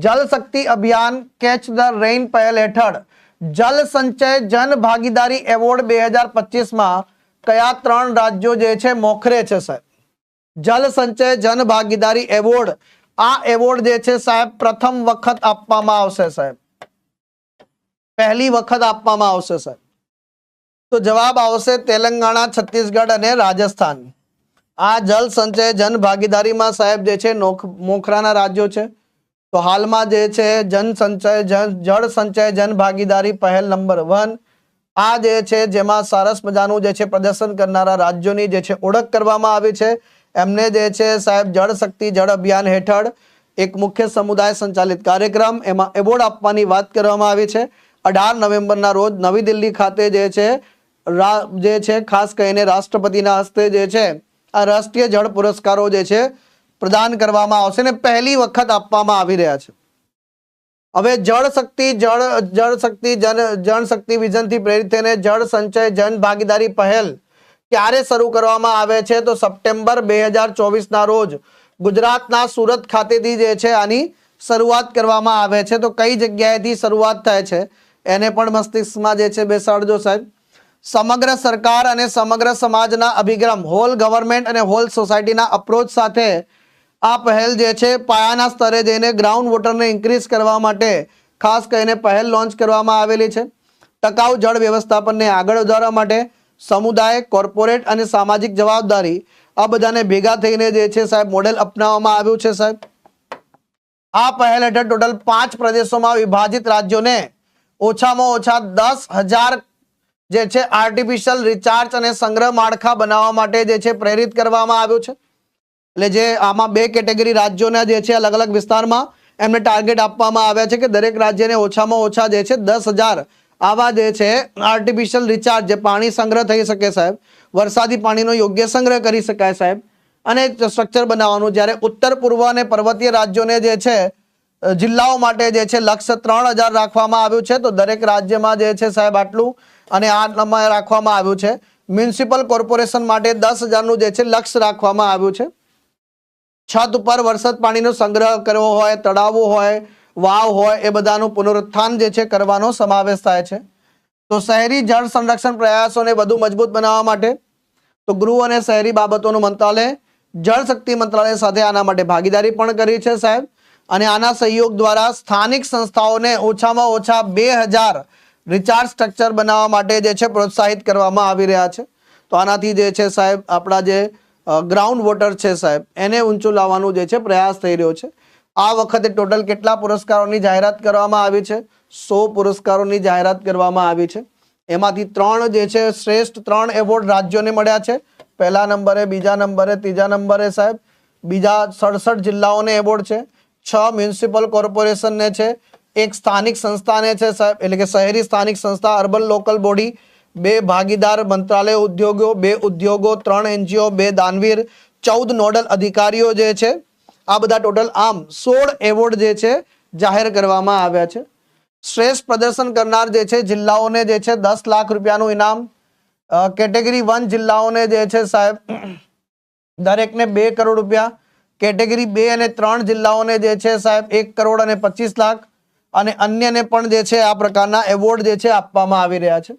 Jal Shakti Abhiyan catch the rain પહેલ હેઠળ જલ સંચય જન ભાગીદારી એવોર્ડ બે હજાર પચીસમાં કયા ત્રણ રાજ્યો જે છે મોખરે છે સાહેબ જલ સંચય જન ભાગીદારી એવોર્ડ આ એવોર્ડ જે છે સાહેબ પ્રથમ વખત આપવામાં આવશે સાહેબ પહેલી વખત આપવામાં આવશે સાહેબ તો જવાબ આવશે તેલંગાણા છત્તીસગઢ અને રાજસ્થાન આ જલ સંચય જન ભાગીદારીમાં સાહેબ જે છે નોખ મોખરાના રાજ્યો છે તો હાલમાં જે છે, જન સંચય, જન, જળ સંચય, જન ભાગીદારી પહેલ નંબર વન, આ જે છે, જેમાં સરસ મજાનું જે છે, પ્રદર્શન કરનારા રાજ્યોની જે છે, ઓળખ કરવામાં આવી છે. એમને જે છે, સાહેબ, જળ શક્તિ, જળ અભિયાન હેઠળ એક મુખ્ય સમુદાય સંચાલિત કાર્યક્રમ, એમાં એવોર્ડ આપવાની વાત કરવામાં આવી છે. અઢાર નવેમ્બરના રોજ નવી દિલ્હી ખાતે જે છે જે છે, ખાસ કરીને રાષ્ટ્રપતિના હસ્તે જે છે, આ રાષ્ટ્રીય જળ પુરસ્કારો જે છે પ્રદાન કરવામાં આવશે ને પહેલી વખત આપવામાં આવી રહ્યા છે. હવે જળ શક્તિ, જળ જળ શક્તિ, જન જન શક્તિ વિઝનથી પ્રેરિત થઈને જળ સંચય, જન ભાગીદારી પહેલ ક્યારે શરૂ કરવામાં આવે છે? તો સપ્ટેમ્બર બે હજાર ચોવીસના રોજ ગુજરાતના સુરત ખાતેથી જે છે આની શરૂઆત કરવામાં આવે છે. તો કઈ જગ્યાએથી શરૂઆત થાય છે? એને પણ મસ્તિષ્કમાં જે છે બેસાડજો સાહેબ. સમગ્ર સરકાર અને સમગ્ર સમાજના અભિગમ હોલ ગવર્મેન્ટ અને હોલ સોસાયટીના અપ્રોચ સાથે આ પહેલ જે છે, પાયાના સ્તરે જઈને ગ્રાઉન્ડ વોટરને ઇન્ક્રીઝ કરવા માટે ખાસ કરીને પહેલ લોન્ચ કરવામાં આવેલી છે. ટકાઉ જળ વ્યવસ્થાપનને આગળ વધારવા માટે સમુદાય કોર્પોરેટ અને સામાજિક જવાબદારી આ બધાને ભેગા થઈને જે છે સાહેબ મોડેલ અપનાવવામાં આવ્યું છે સાહેબ. આ પહેલ હેઠળ ટોટલ પાંચ પ્રદેશોમાં વિભાજિત રાજ્યોને ઓછામાં ઓછા દસ હજાર જે છે આર્ટિફિશિયલ રિચાર્જ અને સંગ્રહ માળખા બનાવવા માટે જે છે, પ્રેરિત કરવામાં આવ્યું છે. એટલે જે આમાં બે કેટેગરી રાજ્યોના જે છે અલગ અલગ વિસ્તારમાં એમને ટાર્ગેટ આપવામાં આવ્યા છે કે દરેક રાજ્યને ઓછામાં ઓછા જે છે દસ હજાર આવા જે છે આર્ટિફિશિયલ રિચાર્જ જે પાણી સંગ્રહ થઈ શકે સાહેબ, વરસાદી પાણીનો યોગ્ય સંગ્રહ કરી શકાય સાહેબ, અને સ્ટ્રક્ચર બનાવવાનું. જ્યારે ઉત્તર પૂર્વ અને પર્વતીય રાજ્યોને જે છે જિલ્લાઓ માટે જે છે લક્ષ્ય ત્રણ હજાર રાખવામાં આવ્યું છે, તો દરેક રાજ્યમાં જે છે સાહેબ આટલું અને આ નંબર રાખવામાં આવ્યું છે. મ્યુનિસિપલ કોર્પોરેશન માટે દસ હજારનું જે છે લક્ષ્ય રાખવામાં આવ્યું છે. છત ઉપર વરસાદ પાણીનો સંગ્રહ કરવો હોય, તળાવો હોય, વાવ હોય, એ બધાનું પુનરુત્થાન જે છે કરવાનો સમાવેશ થાય છે. તો શહેરી જળ સંરક્ષણ પ્રયાસોને વધુ મજબૂત બનાવવા માટે તો ગૃહ અને શહેરી બાબતોનું મંત્રાલય, જળ શક્તિ મંત્રાલય સાથે આના માટે ભાગીદારી પણ કરી છે સાહેબ. અને આના સહયોગ દ્વારા સ્થાનિક સંસ્થાઓને ઓછામાં ઓછા બે હજાર રિચાર્જ સ્ટ્રક્ચર બનાવવા માટે જે છે પ્રોત્સાહિત કરવામાં આવી રહ્યા છે. તો આનાથી જે છે સાહેબ, આપણા જે ગ્રાઉન્ડ વોટર છે સાહેબ. એને ઊંચું લાવવાનું જે છે પ્રયાસ થઈ રહ્યો છે. આ વખતે ટોટલ કેટલા પુરસ્કારોની જાહેરાત કરવામાં આવી છે? સો પુરસ્કારોની જાહેરાત કરવામાં આવી છે. એમાંથી ત્રણ જે છે શ્રેષ્ઠ ત્રણ એવોર્ડ રાજ્યોને મળ્યા છે. પહેલા નંબરે, બીજા નંબરે, ત્રીજા નંબરે સાહેબ. બીજા સડસઠ જિલ્લાઓને એવોર્ડ છે. છ મ્યુનિસિપલ કોર્પોરેશનને છે. એક સ્થાનિક સંસ્થાને છે સાહેબ. એટલે કે શહેરી સ્થાનિક સંસ્થા અર્બન લોકલ બોડી બે ભાગીદાર મંત્રાલય ઉદ્યોગો, બે ઉદ્યોગો, ત્રણ એનજીઓ, બે દાનવીર, ચૌદ નોડલ અધિકારીઓ જે છે, આ બધા ટોટલ આમ સોળ એવોર્ડ જે છે, જાહેર કરવામાં આવ્યા છે. શ્રેષ્ઠ પ્રદર્શન કરનાર જે છે, જિલ્લાઓને જે છે, દસ લાખ રૂપિયાનું ઇનામ. કેટેગરી વન જિલ્લાઓને જે છે, સાહેબ, દરેકને બે કરોડ રૂપિયા. કેટેગરી બે અને ત્રણ જિલ્લાઓને જે છે, સાહેબ, એક કરોડ અને પચીસ લાખ. અને અન્યને પણ જે છે, આ પ્રકારના એવોર્ડ જે છે, આપવામાં આવી રહ્યા છે.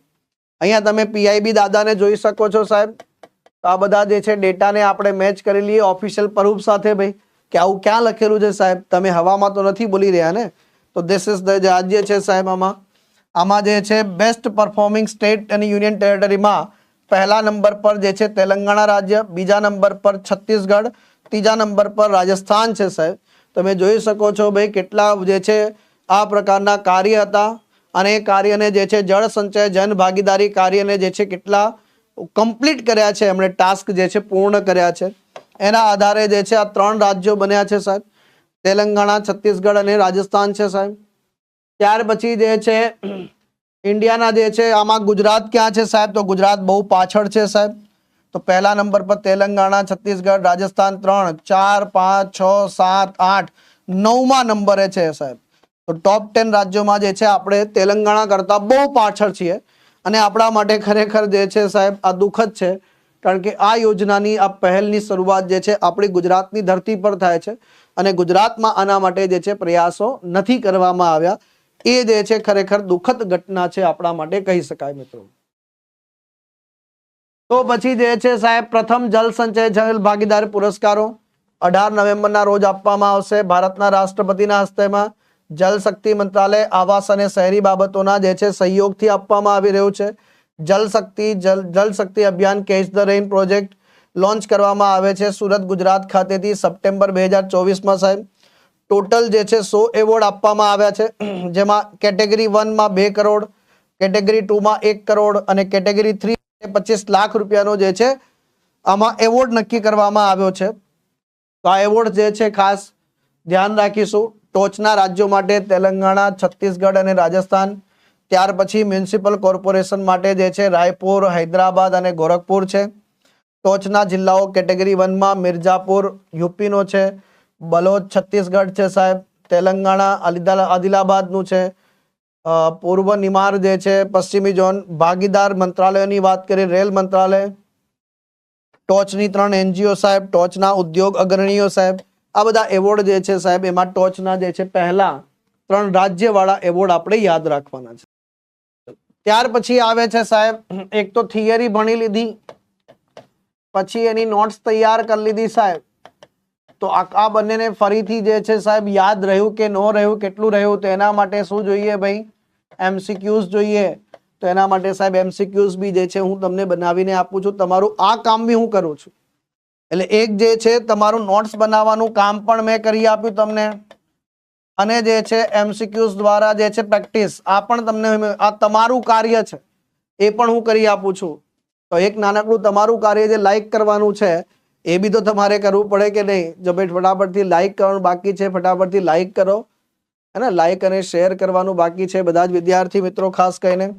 અહીંયા તમે પીઆઈબી દાદાને જોઈ શકો છો સાહેબ. તો આ બધા જે છે ડેટાને આપણે મેચ કરી લઈએ ઓફિશિયલ પ્રૂફ સાથે ભાઈ. કે આવું ક્યાં લખેલું છે સાહેબ? તમે હવામાં તો નથી બોલી રહ્યા ને? તો ધીસ ઇઝ ધ રાજ્ય છે સાહેબ આમાં. આમાં જે છે બેસ્ટ પરફોર્મિંગ સ્ટેટ અને યુનિયન ટેરેટરીમાં પહેલા નંબર પર જે છે તેલંગાણા રાજ્ય, બીજા નંબર પર છત્તીસગઢ, ત્રીજા નંબર પર રાજસ્થાન છે સાહેબ. તમે જોઈ શકો છો ભાઈ કેટલા જે છે આ પ્રકારના કાર્ય હતા. અને એ કાર્યને જે છે જળ સંચય, જન ભાગીદારી કાર્યને જે છે કેટલા કમ્પ્લીટ કર્યા છે, એમણે ટાસ્ક જે છે પૂર્ણ કર્યા છે. એના આધારે જે છે આ ત્રણ રાજ્યો બન્યા છે સાહેબ. તેલંગાણા, છત્તીસગઢ અને રાજસ્થાન છે સાહેબ. ત્યાર પછી જે છે ઇન્ડિયાના જે છે આમાં ગુજરાત ક્યાં છે સાહેબ? તો ગુજરાત બહુ પાછળ છે સાહેબ. તો પહેલા નંબર પર તેલંગાણા, છત્તીસગઢ, રાજસ્થાન ત્રણ, ચાર, પાંચ, છ, સાત, આઠ, નવમા નંબરે છે સાહેબ. ટોપ ટેન રાજ્યોમાં જે છે, આપણે તેલંગાણા કરતાં બહુ પાછળ છીએ. અને આપણા માટે ખરેખર જે છે, સાહેબ, આ દુઃખદ છે, કારણ કે આ યોજનાની, આ પહેલની શરૂઆત જે છે, આપણી ગુજરાતની ધરતી પર થાય છે. અને ગુજરાતમાં આના માટે જે છે, પ્રયાસો નથી કરવામાં આવ્યા. એ જે છે, ખરેખર દુઃખદ ઘટના છે, આપણા માટે કહી શકાય, મિત્રો. તો પછી જે છે, સાહેબ, પ્રથમ જલ સંચય જલ ભાગીદાર પુરસ્કારો. અઢાર નવેમ્બરના રોજ આપવામાં આવશે ભારતના રાષ્ટ્રપતિના હસ્તેમાં. જલ શક્તિ મંત્રાલય આવાસ અને શહેરી બાબતોના જે છે સહયોગથી આપવામાં આવી રહ્યું છે. જલ શક્તિ, Jal Jal Shakti Abhiyan catch the rain project launch કરવામાં આવે છે સુરત, ગુજરાત ખાતેથી સપ્ટેમ્બર બે હજાર ચોવીસમાં સાહેબ. ટોટલ જે છે સો એવોર્ડ આપવામાં આવ્યા છે. જેમાં કેટેગરી વનમાં બે કરોડ, કેટેગરી ટુમાં એક કરોડ અને કેટેગરી થ્રી પચીસ લાખ રૂપિયાનો જે છે આમાં એવોર્ડ નક્કી કરવામાં આવ્યો છે. તો આ એવોર્ડ જે છે ખાસ ધ્યાન રાખીશું. ટોચના રાજ્યો માટે તેલંગાણા, છત્તીસગઢ અને રાજસ્થાન. ત્યાર પછી મ્યુનિસિપલ કોર્પોરેશન માટે જે છે રાયપુર, હૈદરાબાદ અને ગોરખપુર છે. ટોચના જિલ્લાઓ કેટેગરી વનમાં મિર્ઝાપુર, યુપીનો છે. બલોચ, છત્તીસગઢ છે સાહેબ. તેલંગાણા આદિલાબાદનું છે. પૂર્વ નિમાર જે છે પશ્ચિમી ઝોન. ભાગીદાર મંત્રાલયોની વાત કરીએ, રેલ મંત્રાલય. ટોચની ત્રણ એનજીઓ સાહેબ. ટોચના ઉદ્યોગ અગ્રણીઓ સાહેબ. આ બધા એવોર્ડ જે છે સાહેબ, એમાં ટોચના જે છે પહેલા ત્રણ રાજ્યવાળા એવોર્ડ આપણે યાદ રાખવાના છે. ત્યાર પછી આવે છે સાહેબ, એક તો થિયરી ભણી લીધી, પછી એની નોટ્સ તૈયાર કરી લીધી સાહેબ. તો આ બંનેને ફરીથી જે છે સાહેબ, યાદ રહ્યું કે ન રહ્યું, કેટલું રહ્યું, તો એના માટે શું જોઈએ ભાઈ? એમસીક્યુઝ જોઈએ. તો એના માટે સાહેબ એમસીક્યુઝ બી જે છે હું તમને બનાવીને આપું છું. તમારું આ કામ બી હું કરું છું. એટલે એક જે છે, તમારું નોટ્સ બનાવવાનું કામ પણ મેં કરી આપ્યું તમને. અને જે છે એમસીક્યુઝ દ્વારા જે છે પ્રેક્ટિસ આ પણ તમને આ તમારું કાર્ય છે. એ પણ હું કરી આપું છું. તો એક નાનકડું તમારું કાર્ય જે લાઈક કરવાનું છે, એ બી તો તમારે કરવું પડે કે નહીં? જો ભાઈ ફટાફટથી લાઈક કરવાનું બાકી છે, ફટાફટથી લાઈક કરો. હે ને? લાઈક અને શેર કરવાનું બાકી છે બધા જ વિદ્યાર્થી મિત્રો, ખાસ કરીને.